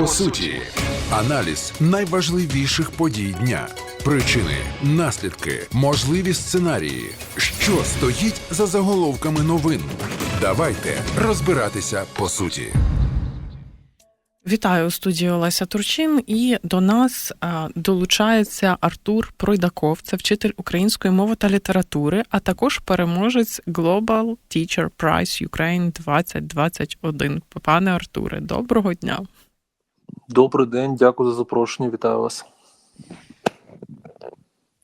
По суті, аналіз найважливіших подій дня, причини, наслідки, можливі сценарії, що стоїть за заголовками новин. Давайте розбиратися по суті. Вітаю у студії Олеся Турчин. І до нас долучається Артур Пройдаков, це вчитель української мови та літератури, а також переможець Global Teacher Prize Ukraine 2021. Пане Артуре, доброго дня. Добрий день, дякую за запрошення. Вітаю вас.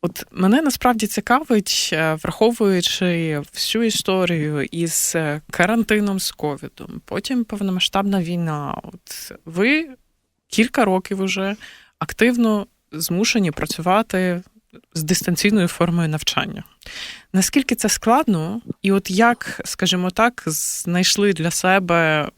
От мене насправді цікавить, е, враховуючи всю історію із е, карантином з ковідом, потім повномасштабна війна. От ви кілька років уже активно змушені працювати з дистанційною формою навчання. Наскільки це складно, і от як, скажімо так, знайшли для себе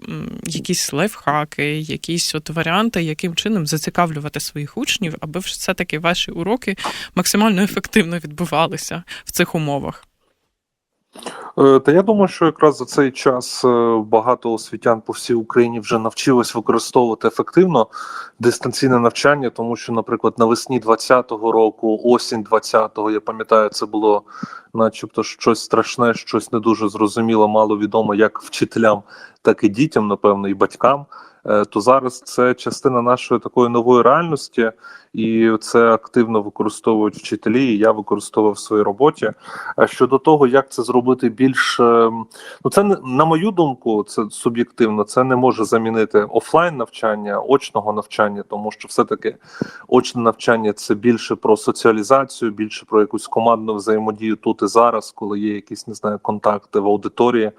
якісь лайфхаки, якісь от варіанти, яким чином зацікавлювати своїх учнів, аби все-таки ваші уроки максимально ефективно відбувалися в цих умовах? Е, Та я думаю, що якраз за цей час е, багато освітян по всій Україні вже навчились використовувати ефективно дистанційне навчання, тому що, наприклад, навесні 20-го року, осінь 20-го, я пам'ятаю, це було начебто щось страшне, щось не дуже зрозуміло, мало відомо як вчителям, так і дітям, напевно, і батькам. Е, То зараз це частина нашої такої нової реальності, і це активно використовують вчителі. і Я використовував в своїй роботі. Щодо того, як це зробити більш е, ну це на мою думку, це суб'єктивно. Це не може замінити офлайн навчання, очного навчання, тому що все-таки очне навчання це більше про соціалізацію, більше про якусь командну взаємодію тут і зараз, коли є якісь не знаю контакти в аудиторії,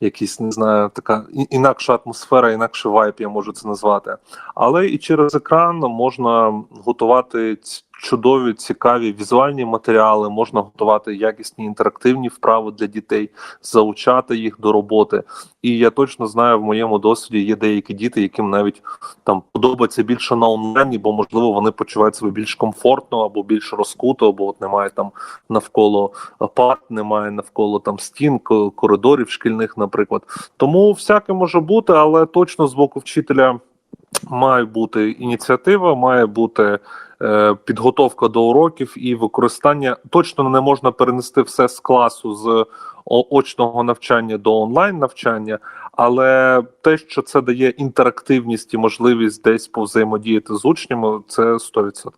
якісь не знаю, така інакша атмосфера, інакше вайб, я можу це назвати. Але і через екран можна готувати чудові, цікаві візуальні матеріали, можна готувати якісні інтерактивні вправи для дітей, заучати їх до роботи. І я точно знаю, в моєму досвіді є деякі діти, яким навіть там подобається більше на онлайні, бо можливо вони почувають себе більш комфортно або більш розкуто, або от немає там навколо парт, немає навколо там стін, коридорів шкільних, наприклад. Тому всяке може бути, але точно з боку вчителя має бути ініціатива, має бути підготовка до уроків і використання. Точно не можна перенести все з класу з очного навчання до онлайн навчання, але те, що це дає інтерактивність і можливість десь повзаємодіяти з учнями, це 100%.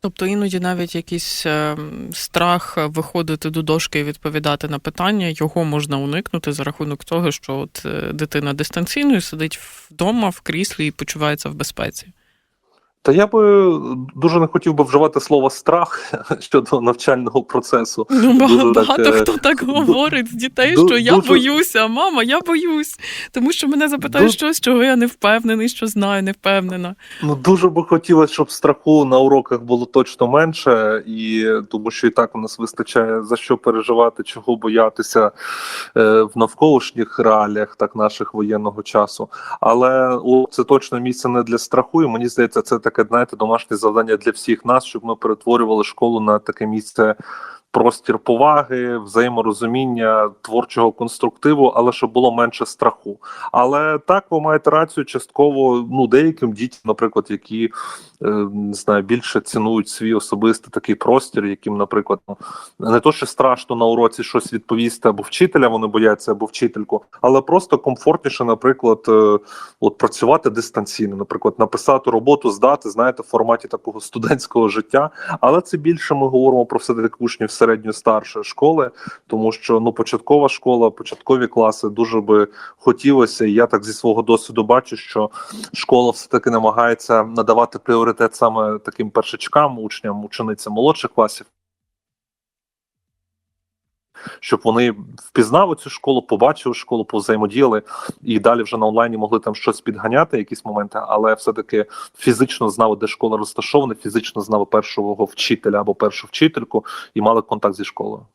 Тобто іноді навіть якийсь е, страх виходити до дошки і відповідати на питання, його можна уникнути за рахунок того, що от е, дитина дистанційною сидить вдома в кріслі і почувається в безпеці. Та я би дуже не хотів би вживати слово страх щодо навчального процесу. Ну, Дуже ба- так, багато е, хто так говорить з дітей, ду- що я дуже- боюся, мама, я боюсь. Тому що мене запитають Ду- щось, чого я не впевнений, що знаю, не впевнена. Ну дуже би хотілося, щоб страху на уроках було точно менше, і тому що і так у нас вистачає за що переживати, чого боятися е, в навколишніх реаліях, так наших воєнного часу. Але о, це точно місце не для страху. І мені здається, це таке знаєте, домашнє завдання для всіх нас, щоб ми перетворювали школу на таке місце. Простір поваги, взаєморозуміння, творчого конструктиву, але щоб було менше страху. Але так ви маєте рацію частково. Ну деяким дітям, наприклад, які е, не знаю, більше цінують свій особистий такий простір, яким, наприклад, ну не то, що страшно на уроці щось відповісти або вчителя, вони бояться або вчительку, але просто комфортніше, наприклад, е, от працювати дистанційно, наприклад, написати роботу, здати, знаєте, в форматі такого студентського життя. Але це більше ми говоримо про все таки учнів середньої старшої школи, тому що ну початкова школа, початкові класи дуже би хотілося. І я так зі свого досвіду бачу, що школа все таки намагається надавати пріоритет саме таким першачкам, учням, ученицям молодших класів. Щоб вони впізнали цю школу, побачили школу, повзаємодіяли і далі вже на онлайні могли там щось підганяти, якісь моменти, але все-таки фізично знали, де школа розташована, фізично знали першого вчителя або першу вчительку і мали контакт зі школою.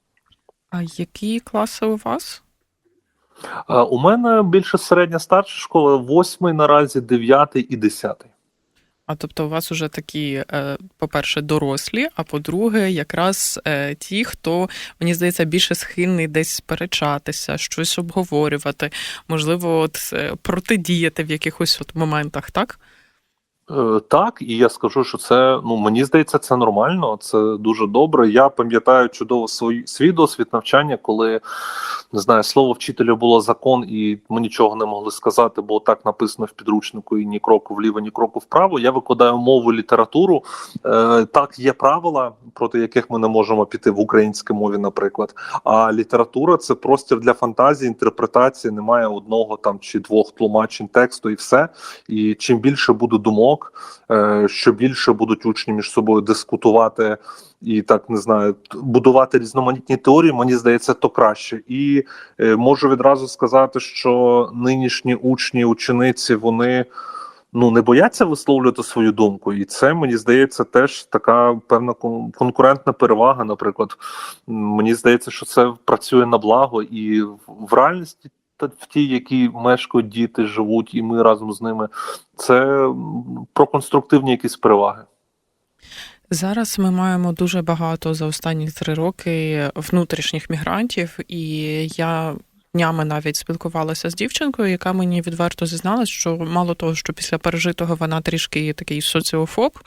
А які класи у вас? Е, У мене більше середня старша школа, восьмий наразі, дев'ятий і десятий. А тобто, у вас уже такі, е, по-перше, дорослі, а по-друге, якраз е, ті, хто мені здається більше схильний десь сперечатися, щось обговорювати, можливо, от е, протидіяти в якихось от моментах, так? Е, Так, і я скажу, що це ну мені здається, це нормально, це дуже добре. Я пам'ятаю чудово свій, свій досвід навчання, коли не знаю, слово вчителя було закон, і ми нічого не могли сказати, бо так написано в підручнику, і ні кроку вліво, ні кроку вправо. Я викладаю мову літературу. Е, так, є правила, проти яких ми не можемо піти в українській мові, наприклад. А література це простір для фантазії, інтерпретації. Немає одного там чи двох тлумачень тексту, і все. І чим більше буде думок, е, що більше будуть учні між собою дискутувати і так не знаю, будувати різноманітні теорії, мені здається, то краще. І е, можу відразу сказати, що нинішні учні, учениці, вони. Ну, не бояться висловлювати свою думку, і це мені здається теж така певна конкурентна перевага. Наприклад, мені здається, що це працює на благо, і в- реальності, в тій, якій мешкають діти, живуть, і ми разом з ними, це про конструктивні якісь переваги. Зараз ми маємо дуже багато за останні три роки внутрішніх мігрантів, і я днями навіть спілкувалася з дівчинкою, яка мені відверто зізналась, що мало того, що після пережитого вона трішки такий соціофоб,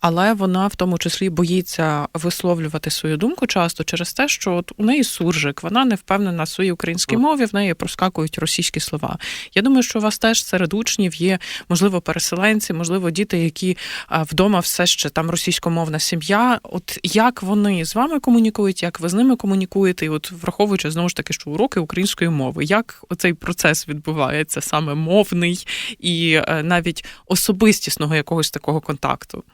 але вона в тому числі боїться висловлювати свою думку часто через те, що от у неї суржик, вона не впевнена в своїй українській мові, в неї проскакують російські слова. Я думаю, що у вас теж серед учнів є, можливо, переселенці, можливо, діти, які вдома все ще там російськомовна сім'я. От як вони з вами комунікують, як ви з ними комунікуєте, і от враховуючи знову ж таки, що уроки української мови, як оцей процес відбувається саме мовний і е, навіть особистісного якогось такого контакту?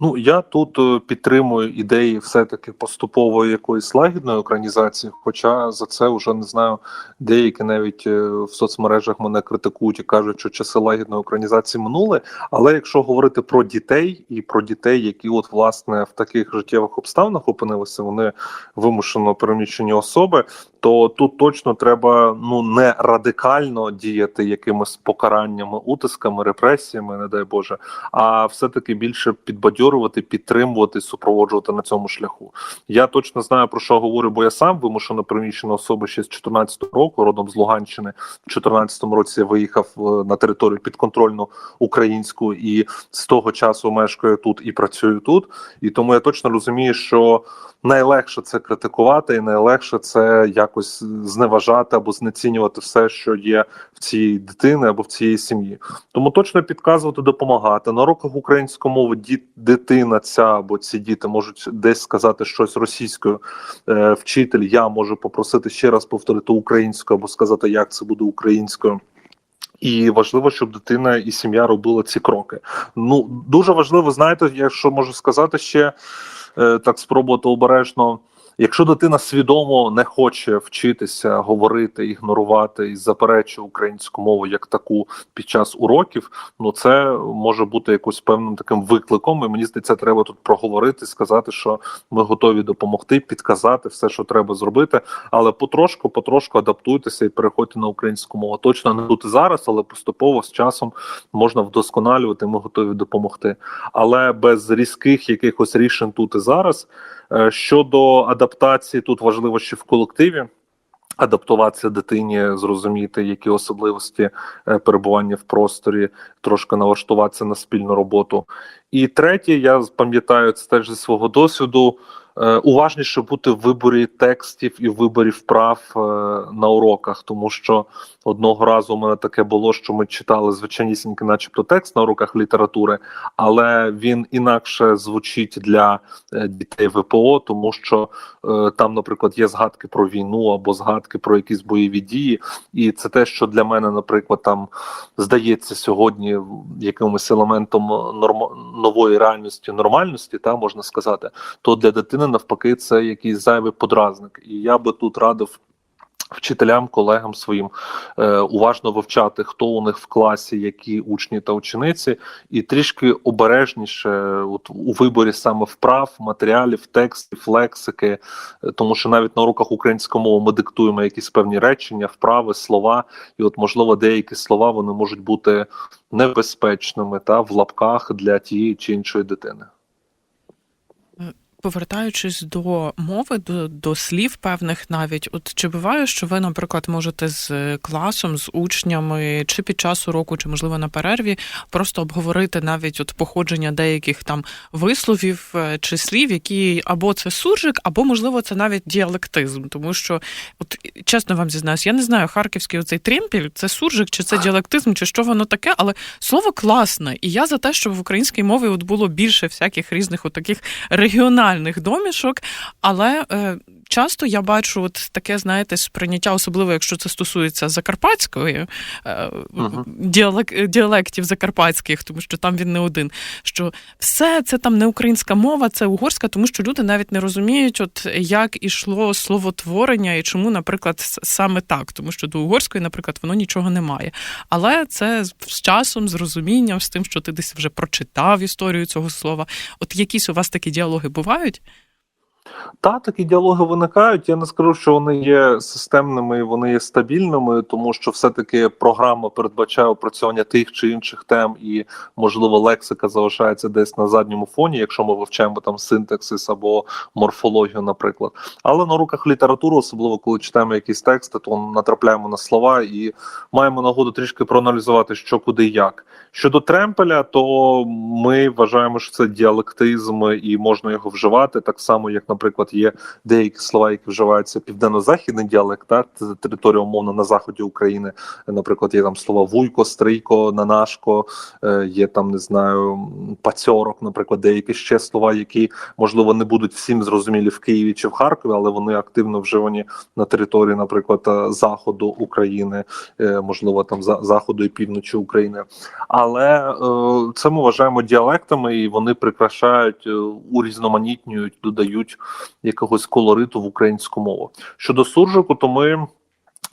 Ну я тут е, підтримую ідеї все-таки поступової якоїсь лагідної українізації. Хоча за це вже не знаю, деякі навіть е, в соцмережах мене критикують і кажуть, що часи лагідної українізації минули. Але якщо говорити про дітей і про дітей, які от власне в таких життєвих обставинах опинилися, вони вимушено переміщені особи, то тут точно треба ну не радикально діяти якимись покараннями, утисками, репресіями, не дай Боже, а все-таки більше підбадьорувати, підтримувати, супроводжувати на цьому шляху. Я точно знаю про що говорю, бо я сам вимушено переміщена особа ще з 14 року, родом з Луганщини. В 14 році виїхав е, на територію підконтрольну українську і з того часу мешкаю тут і працюю тут. І тому я точно розумію, що найлегше це критикувати, і найлегше це якось зневажати або знецінювати все, що є в цій дитини або в цієї сім'ї. Тому точно підказувати, допомагати на уроках української мови. Діт, дитина ця або ці діти можуть десь сказати щось російською. Е, вчитель, я можу попросити ще раз повторити українською або сказати, як це буде українською. І важливо, щоб дитина і сім'я робила ці кроки. Ну дуже важливо, знаєте, якщо можу сказати ще так спробувати обережно. Якщо дитина свідомо не хоче вчитися говорити, ігнорувати і заперечує українську мову як таку під час уроків, ну це може бути якось певним таким викликом. І мені здається, треба тут проговорити, сказати, що ми готові допомогти, підказати все, що треба зробити. Але потрошку, потрошку адаптуйтеся і переходьте на українську мову. Точно не тут і зараз, але поступово з часом можна вдосконалювати. Ми готові допомогти. Але без різких якихось рішень тут і зараз. Е, Щодо адаптації, тут важливо ще в колективі. Адаптуватися дитині, зрозуміти, які особливості е, перебування в просторі, трошки налаштуватися на спільну роботу. І третє, я пам'ятаю це теж зі свого досвіду. Е, Уважніше бути в виборі текстів і в виборі вправ е, на уроках, тому що одного разу у мене таке було, що ми читали звичайнісінький, начебто, текст на уроках літератури, але він інакше звучить для е, дітей ВПО, тому що там, наприклад, є згадки про війну або згадки про якісь бойові дії, і це те, що для мене, наприклад, там здається сьогодні якимось елементом норм... нової реальності, нормальності, та можна сказати, то для дитини навпаки це якийсь зайвий подразник. І я би тут радив Вчителям, колегам своїм е, уважно вивчати, хто у них в класі, які учні та учениці, і трішки обережніше от, у виборі саме вправ, матеріалів, текстів, лексики, Е, тому що навіть на уроках української мови ми диктуємо якісь певні речення, вправи, слова, і от можливо деякі слова вони можуть бути небезпечними та в лапках для тієї чи іншої дитини. Повертаючись до мови, до, до слів певних навіть, от чи буває, що ви, наприклад, можете з класом, з учнями, чи під час уроку, чи можливо на перерві, просто обговорити навіть от походження деяких там висловів е, чи слів, які або це суржик, або можливо це навіть діалектизм, тому що, от чесно вам зізнаюсь, я не знаю, харківський оцей тремпіль, це суржик, чи це діалектизм, чи що воно таке, але слово класне, і я за те, щоб в українській мові от було більше всяких різних от таких регіональних домішок, але е, часто я бачу от таке, знаєте, сприйняття, особливо якщо це стосується закарпатської діалек, діалектів закарпатських, тому що там він не один. Що все це там не українська мова, це угорська, тому що люди навіть не розуміють, от як ішло словотворення і чому, наприклад, саме так, тому що до угорської, наприклад, воно нічого не має. Але це з часом, з розумінням, з тим, що ти десь вже прочитав історію цього слова. От якісь у вас такі діалоги бувають? Та такі діалоги виникають. Я не скажу, що вони є системними, вони є стабільними, тому що все-таки програма передбачає опрацювання тих чи інших тем, і можливо лексика залишається десь на задньому фоні, якщо ми вивчаємо там синтаксис або морфологію, наприклад. Але на уроках літератури, особливо коли читаємо якісь тексти, то натрапляємо на слова і маємо нагоду трішки проаналізувати, що куди як. Щодо тремпеля, то ми вважаємо, що це діалектизм і можна його вживати так само, як, наприклад, є деякі слова, які вживаються південно-західний діалект, та територія умовно на заході України. Наприклад, є там слова вуйко, стрийко, нанашко, е, є там не знаю пацьорок, наприклад, деякі ще слова, які можливо не будуть всім зрозумілі в Києві чи в Харкові, але вони активно вживані на території, наприклад, е, заходу України, е, можливо, там заходу і півночі України. Але це ми вважаємо діалектами, і вони прикрашають, урізноманітнюють, додають якогось колориту в українську мову. Щодо суржику, то ми.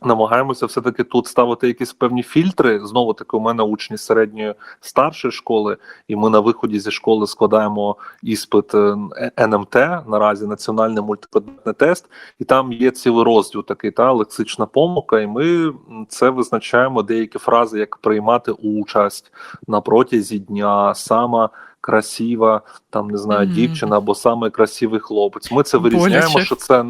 Намагаємося все таки тут ставити якісь певні фільтри. Знову таки, у мене учні середньої старшої школи, і ми на виході зі школи складаємо іспит е, НМТ наразі національний мультипредметний тест, і там є цілий розділ такий та лексична помилка. І ми це визначаємо деякі фрази, як приймати участь на протязі дня, сама красива, там не знаю, Мгм. дівчина або саме красивий хлопець. Ми це вирізняємо, Боляче. що це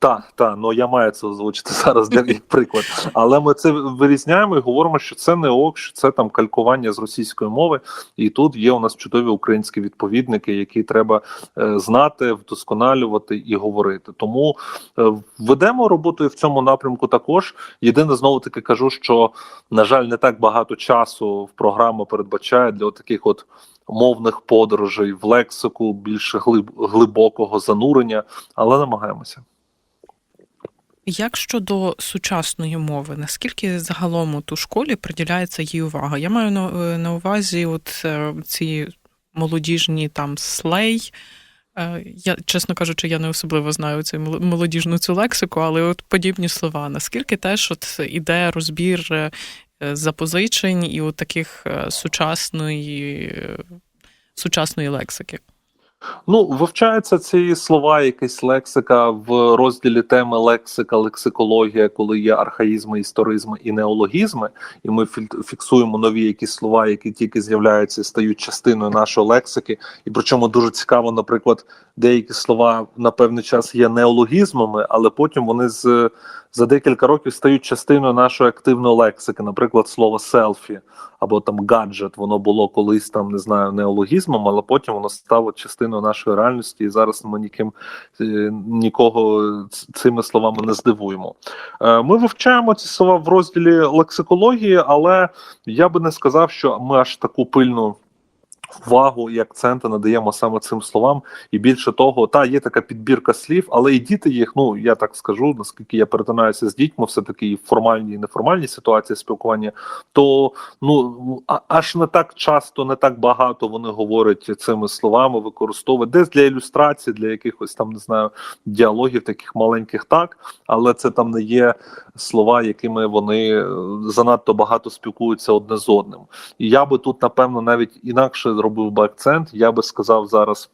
та, та, ну я маю це озвучити зараз для як приклад. Але ми це вирізняємо і говоримо, що це не ок, що це там калькування з російської мови. І тут є у нас чудові українські відповідники, які треба е, знати, вдосконалювати і говорити. Тому е, ведемо роботу і в цьому напрямку також. Єдине знову таки кажу, що на жаль, не так багато часу в програма передбачає для таких от. Мовних подорожей в лексику більш глиб, глибокого занурення, але намагаємося. Як щодо сучасної мови, наскільки загалом от у школі приділяється їй увага? Я маю на, е, увазі от е, ці молодіжні там слей. Е, Я, чесно кажучи, я не особливо знаю цю молодіжну цю лексику, але от подібні слова. Наскільки теж от іде розбір запозичень і от таких сучасної, сучасної лексики? Ну, вивчаються ці слова, якась лексика в розділі теми лексика, лексикологія, коли є архаїзми, історизми і неологізми, і ми фіксуємо нові якісь слова, які тільки з'являються і стають частиною нашої лексики. І причому дуже цікаво, наприклад, деякі слова на певний час є неологізмами, але потім вони з за декілька років стають частиною нашої активної лексики. Наприклад, слово селфі або там гаджет, воно було колись там не знаю неологізмом, але потім воно стало частиною нашої реальності, і зараз ми ніким е, нікого цими словами не здивуємо. Е, Ми вивчаємо ці слова в розділі лексикології, але я би не сказав, що ми аж таку пильну. Увагу і акценти надаємо саме цим словам. І більше того, та є така підбірка слів, але і діти їх, ну я так скажу, наскільки я перетинаюся з дітьми, все таки і в формальній і неформальній ситуації спілкування, то ну аж не так часто, не так багато вони говорять цими словами, використовують десь для ілюстрації, для якихось там не знаю діалогів, таких маленьких так, але це там не є слова, якими вони е, занадто багато спілкуються одне з одним. І я би тут, напевно, навіть інакше зробив би акцент. Я би сказав зараз.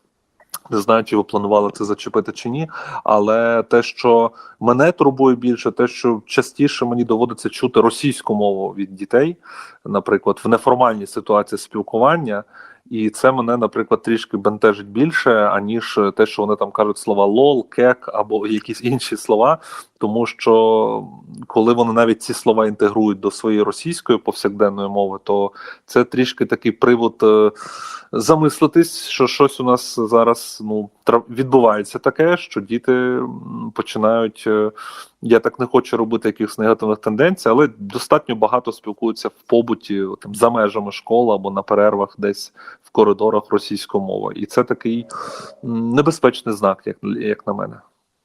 Не знаю, чи ви планували це зачепити чи ні, але те, що мене турбує більше, те, що частіше мені доводиться чути російську мову від дітей, наприклад, в неформальній ситуації спілкування, і це мене, наприклад, трішки бентежить більше, аніж те, що вони там кажуть слова лол, кек або якісь інші слова. Тому що коли вони навіть ці слова інтегрують до своєї російської повсякденної мови, то це трішки такий привод е, замислитись, що щось у нас зараз ну відбувається таке, що діти починають. Я так не хочу робити якихось негативних тенденцій, але достатньо багато спілкуються в побуті там за межами школи або на перервах, десь в коридорах російської мови, І це такий небезпечний знак, як, як на мене.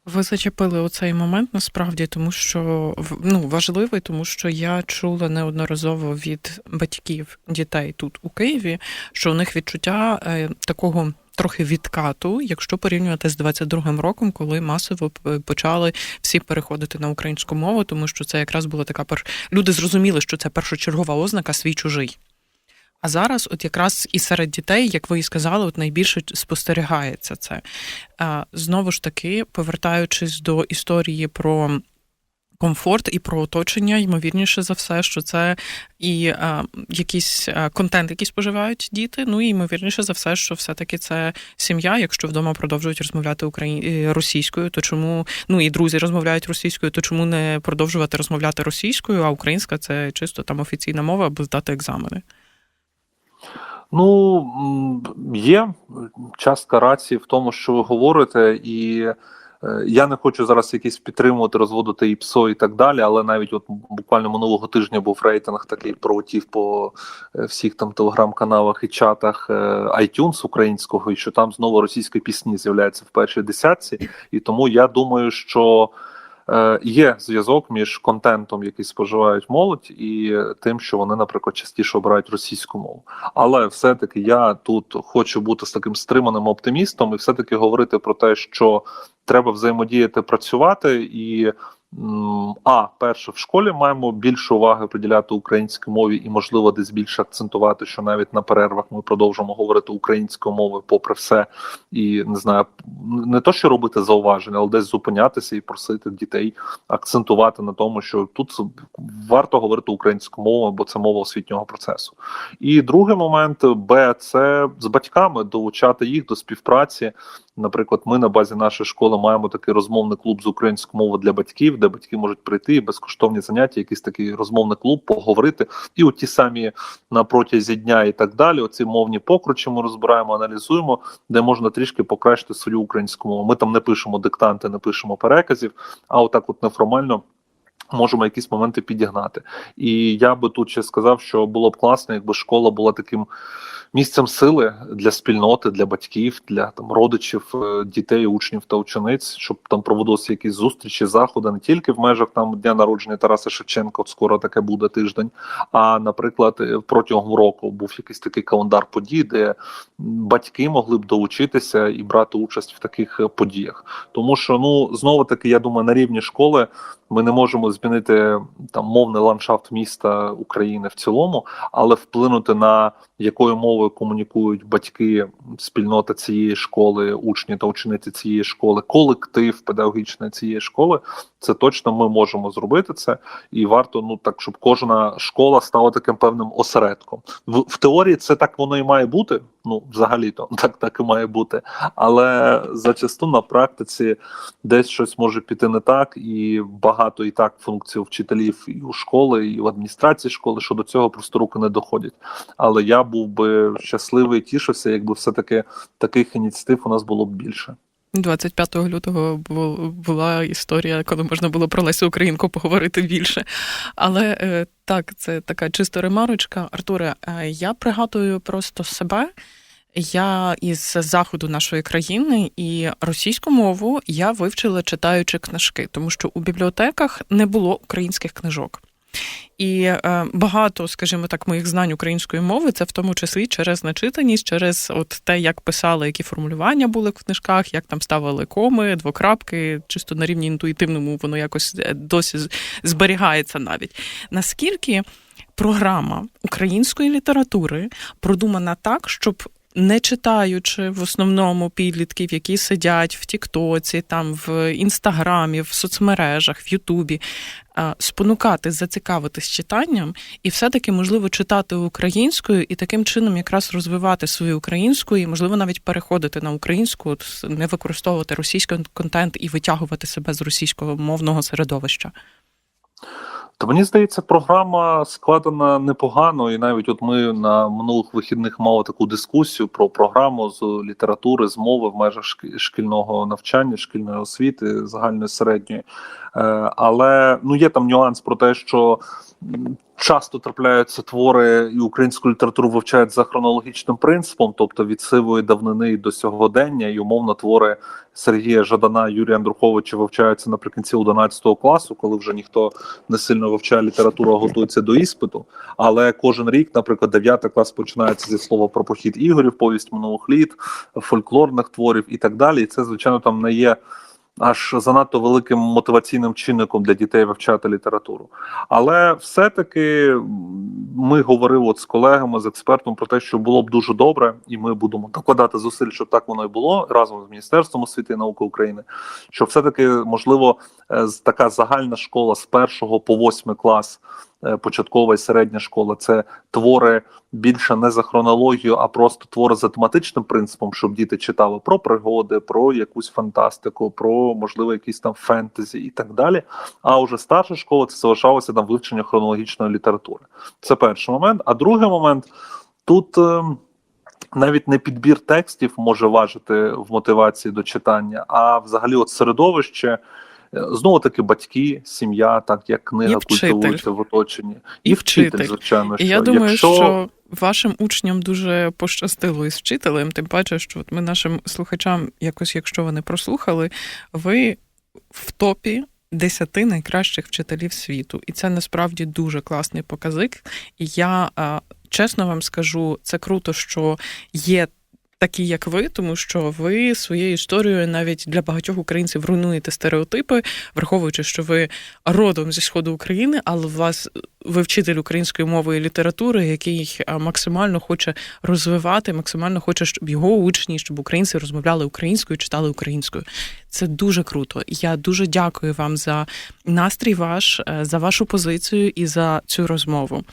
Ви зачепили оцей момент насправді, тому що ну важливий, тому що я чула неодноразово від батьків дітей тут у Києві, що у них відчуття е, такого. Трохи відкату, якщо порівнювати з 22-м роком, коли масово почали всі переходити на українську мову, тому що це якраз була така пер... люди зрозуміли, що це першочергова ознака свій чужий. А зараз, от якраз і серед дітей, як ви і сказали, от найбільше спостерігається це. Знову ж таки, повертаючись до історії про комфорт і про оточення, ймовірніше за все, що це і а, якийсь контент, який споживають діти. Ну і ймовірніше за все, що все-таки це сім'я. Якщо вдома продовжують розмовляти україн... е, російською, то чому ну і друзі розмовляють російською, то чому не продовжувати розмовляти російською, а українська це чисто там офіційна мова, аби здати екзамени. Ну є частка рації в тому, що ви говорите, і е, я не хочу зараз якісь підтримувати, розводити і ПСО і так далі. Але навіть от буквально минулого тижня був рейтинг такий пролетів по е, всіх там телеграм-каналах і чатах е, iTunes українського, і що там знову російські пісні з'являються в першій десятці. І тому я думаю, що. Е, Є зв'язок між контентом, який споживають молодь, і тим, що вони, наприклад, частіше обирають російську мову. Але все-таки я тут хочу бути з таким стриманим оптимістом і все-таки говорити про те, що треба взаємодіяти, працювати і. А, перше, в школі маємо більше уваги приділяти українській мові і, можливо, десь більше акцентувати, що навіть на перервах ми продовжимо говорити українською мовою, попри все, і не знаю, не то, що робити зауваження, але десь зупинятися і просити дітей акцентувати на тому, що тут варто говорити українською мовою, бо це мова освітнього процесу. І другий момент Б це з батьками долучати їх до співпраці. Наприклад, ми на базі нашої школи маємо такий розмовний клуб з української мови для батьків, де батьки можуть прийти і безкоштовні заняття, якийсь такий розмовний клуб, поговорити. І от ті самі на протязі дня і так далі. Оці мовні покручі ми розбираємо, аналізуємо, де можна трішки покращити свою українську мову. Ми там не пишемо диктанти, не пишемо переказів, а отак, от неформально. Можемо якісь моменти підігнати, і я би тут ще сказав, що було б класно, якби школа була таким місцем сили для спільноти, для батьків, для там родичів, е, дітей, учнів та учениць, щоб там проводилися якісь зустрічі, заходи не тільки в межах там дня народження Тараса Шевченка, скоро таке буде тиждень. А наприклад, е, протягом року був якийсь такий календар подій, де батьки могли б долучитися і брати участь в таких е, подіях. Тому що ну знову таки, я думаю, на рівні школи ми не можемо змінити там мовний ландшафт міста України в цілому, але вплинути на якою мовою комунікують батьки, спільнота цієї школи, учні та учениці цієї школи, колектив педагогічний цієї школи. Це точно ми можемо зробити це, і варто ну так, щоб кожна школа стала таким певним осередком. В, в теорії це так воно і має бути. Ну, взагалі-то так так і має бути. Але зачасту на практиці десь щось може піти не так, і багато і так функцій у вчителів і у школи, і в адміністрації школи, що до цього просто руки не доходять. Але я був би щасливий тішився, якби все-таки таких ініціатив у нас було б більше. 25 лютого була історія, коли можна було про Лесю Українку поговорити більше. Але е, так, це така чиста ремарочка. Артуре, е, я пригадую просто себе. Я із заходу нашої країни і російську мову я вивчила читаючи книжки, тому що у бібліотеках не було українських книжок. І е, багато, скажімо так, моїх знань української мови це в тому числі через начитаність, через от те, як писали, які формулювання були в книжках, як там ставили коми, двокрапки, чисто на рівні інтуїтивному воно якось е, досі зберігається навіть. Наскільки програма української літератури продумана так, щоб не читаючи в основному підлітків, які сидять в Тіктоці, там в інстаграмі, в соцмережах, в Ютубі, спонукати, зацікавитись читанням, і все-таки можливо читати українською і таким чином якраз розвивати свою українську, і можливо навіть переходити на українську, не використовувати російський контент і витягувати себе з російського мовного середовища. То мені здається, програма складена непогано, і навіть от ми на минулих вихідних мали таку дискусію про програму з літератури, з мови в межах шкі- шкільного навчання, шкільної освіти, загальної середньої. Е, Але ну є там нюанс про те, що часто трапляються твори, і українську літературу вивчають за хронологічним принципом, тобто від сивої давнини до сьогодення, і умовно твори Сергія Жадана, Юрія Андруховича вивчаються наприкінці 11 класу, коли вже ніхто не сильно вивчає літературу, а готується до іспиту. Але кожен рік, наприклад, 9 клас починається зі слова про похід ігорів, повість минулих літ, фольклорних творів і так далі. І це, звичайно, там не є. Аж занадто великим мотиваційним чинником для дітей вивчати літературу. Але все-таки ми говорили от з колегами, з експертом про те, що було б дуже добре, і ми будемо докладати зусиль, щоб так воно і було разом з Міністерством освіти і науки України. Що все-таки можливо е, така загальна школа з першого по восьмий клас, початкова і середня школа це твори більше не за хронологію, а просто твори за тематичним принципом, щоб діти читали про пригоди, про якусь фантастику, про можливо якісь там фентезі і так далі. А вже старша школа це залишалося там вивчення хронологічної літератури. Це перший момент. А другий момент тут. ем, навіть не підбір текстів може важити в мотивації до читання, а взагалі, от середовище, знову таки батьки, сім'я, так як книга І культивується в оточенні, І вчитель. звичайно. І я думаю, якщо... що вашим учням дуже пощастило із вчителем, тим паче, що от ми нашим слухачам, якось, якщо вони прослухали, ви в топі. Десяти найкращих вчителів світу, і це насправді дуже класний показник. І я чесно вам скажу, це круто, що є такі, як ви, тому що ви своєю історією навіть для багатьох українців руйнуєте стереотипи, враховуючи, що ви родом зі сходу України, але у вас ви вчитель української мови і літератури, який максимально хоче розвивати, максимально хоче, щоб його учні, щоб українці розмовляли українською, читали українською. Це дуже круто. Я дуже дякую вам за настрій ваш, е, за вашу позицію і за цю розмову.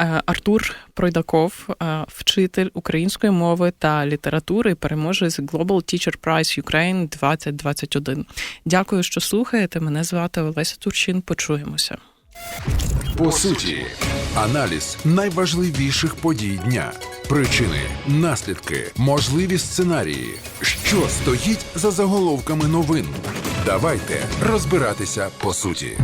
Е, Артур Пройдаков, е, вчитель української мови та літератури, переможець Global Teacher Prize Ukraine 2021. Дякую, що слухаєте. Мене звати Олеся Турчин. Почуємося. По суті, аналіз найважливіших подій дня, причини, наслідки, можливі сценарії, що стоїть за заголовками новин. Давайте розбиратися по суті.